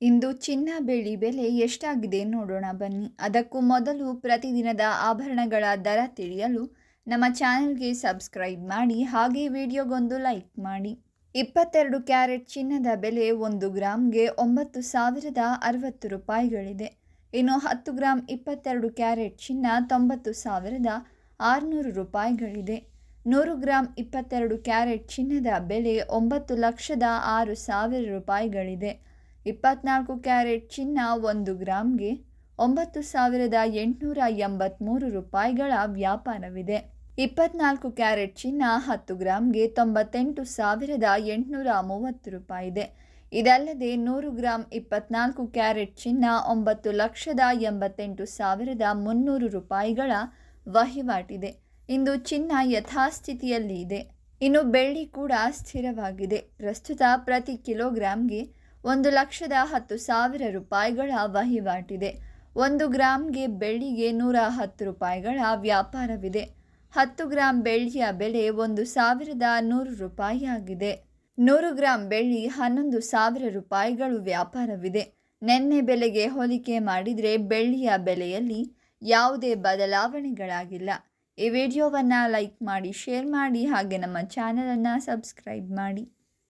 ಇಂದು ಚಿನ್ನ ಬೆಳ್ಳಿ ಬೆಲೆ ಎಷ್ಟಾಗಿದೆ ನೋಡೋಣ ಬನ್ನಿ. ಅದಕ್ಕೂ ಮೊದಲು ಪ್ರತಿದಿನದ ಆಭರಣಗಳ ದರ ತಿಳಿಯಲು ನಮ್ಮ ಚಾನೆಲ್ಗೆ ಸಬ್ಸ್ಕ್ರೈಬ್ ಮಾಡಿ, ಹಾಗೆ ವಿಡಿಯೋಗೊಂದು ಲೈಕ್ ಮಾಡಿ. ಇಪ್ಪತ್ತೆರಡು ಕ್ಯಾರೆಟ್ ಚಿನ್ನದ ಬೆಲೆ ಒಂದು ಗ್ರಾಮ್ಗೆ ಒಂಬತ್ತು ಸಾವಿರದ ಅರವತ್ತು ರೂಪಾಯಿಗಳಿದೆ. ಇನ್ನು ಹತ್ತು ಗ್ರಾಮ್ ಇಪ್ಪತ್ತೆರಡು ಕ್ಯಾರೆಟ್ ಚಿನ್ನ ತೊಂಬತ್ತು ಸಾವಿರದ ಆರುನೂರು ರೂಪಾಯಿಗಳಿದೆ. ನೂರು ಗ್ರಾಮ್ ಇಪ್ಪತ್ತೆರಡು ಕ್ಯಾರೆಟ್ ಚಿನ್ನದ ಬೆಲೆ ಒಂಬತ್ತು ಲಕ್ಷದ ಆರು ಸಾವಿರ ರೂಪಾಯಿಗಳಿದೆ. ಇಪ್ಪತ್ನಾಲ್ಕು ಕ್ಯಾರೆಟ್ ಚಿನ್ನ ಒಂದು ಗ್ರಾಮ್ಗೆ ಒಂಬತ್ತು ಸಾವಿರದ ಎಂಟುನೂರ ಎಂಬತ್ತ್ಮೂರು ರೂಪಾಯಿಗಳ ವ್ಯಾಪಾರವಿದೆ. ಇಪ್ಪತ್ನಾಲ್ಕು ಕ್ಯಾರೆಟ್ ಚಿನ್ನ ಹತ್ತು ಗ್ರಾಮ್ಗೆ ತೊಂಬತ್ತೆಂಟು ಸಾವಿರದ ಎಂಟುನೂರ ಮೂವತ್ತು ರೂಪಾಯಿ ಇದೆ ಇದಲ್ಲದೆ ನೂರು ಗ್ರಾಮ್ ಇಪ್ಪತ್ನಾಲ್ಕು ಕ್ಯಾರೆಟ್ ಚಿನ್ನ ಒಂಬತ್ತು ಲಕ್ಷದ ಎಂಬತ್ತೆಂಟು ಸಾವಿರದ ಮುನ್ನೂರು ರೂಪಾಯಿಗಳ ವಹಿವಾಟಿದೆ. ಇಂದು ಚಿನ್ನ ಯಥಾಸ್ಥಿತಿಯಲ್ಲಿ ಇದೆ. ಇನ್ನು ಬೆಳ್ಳಿ ಕೂಡ ಸ್ಥಿರವಾಗಿದೆ. ಪ್ರಸ್ತುತ ಪ್ರತಿ ಕಿಲೋಗ್ರಾಮ್ಗೆ ಒಂದು ಲಕ್ಷದ ಹತ್ತು ಸಾವಿರ ರೂಪಾಯಿಗಳ ವಹಿವಾಟಿದೆ. ಒಂದು ಗ್ರಾಮ್ಗೆ ಬೆಳ್ಳಿಗೆ ನೂರ ಹತ್ತು ರೂಪಾಯಿಗಳ ವ್ಯಾಪಾರವಿದೆ. ಹತ್ತು ಗ್ರಾಂ ಬೆಳ್ಳಿಯ ಬೆಲೆ ಒಂದು ಸಾವಿರದ ನೂರು ರೂಪಾಯಿ ಆಗಿದೆ ನೂರು ಗ್ರಾಂ ಬೆಳ್ಳಿ ಹನ್ನೊಂದು ಸಾವಿರ ರೂಪಾಯಿಗಳು ವ್ಯಾಪಾರವಿದೆ. ನೆನ್ನೆ ಬೆಲೆಗೆ ಹೋಲಿಕೆ ಮಾಡಿದರೆ ಬೆಳ್ಳಿಯ ಬೆಲೆಯಲ್ಲಿ ಯಾವುದೇ ಬದಲಾವಣೆಗಳಾಗಿಲ್ಲ. ಈ ವಿಡಿಯೋವನ್ನು ಲೈಕ್ ಮಾಡಿ, ಶೇರ್ ಮಾಡಿ, ಹಾಗೆ ನಮ್ಮ ಚಾನಲನ್ನು ಸಬ್ಸ್ಕ್ರೈಬ್ ಮಾಡಿ.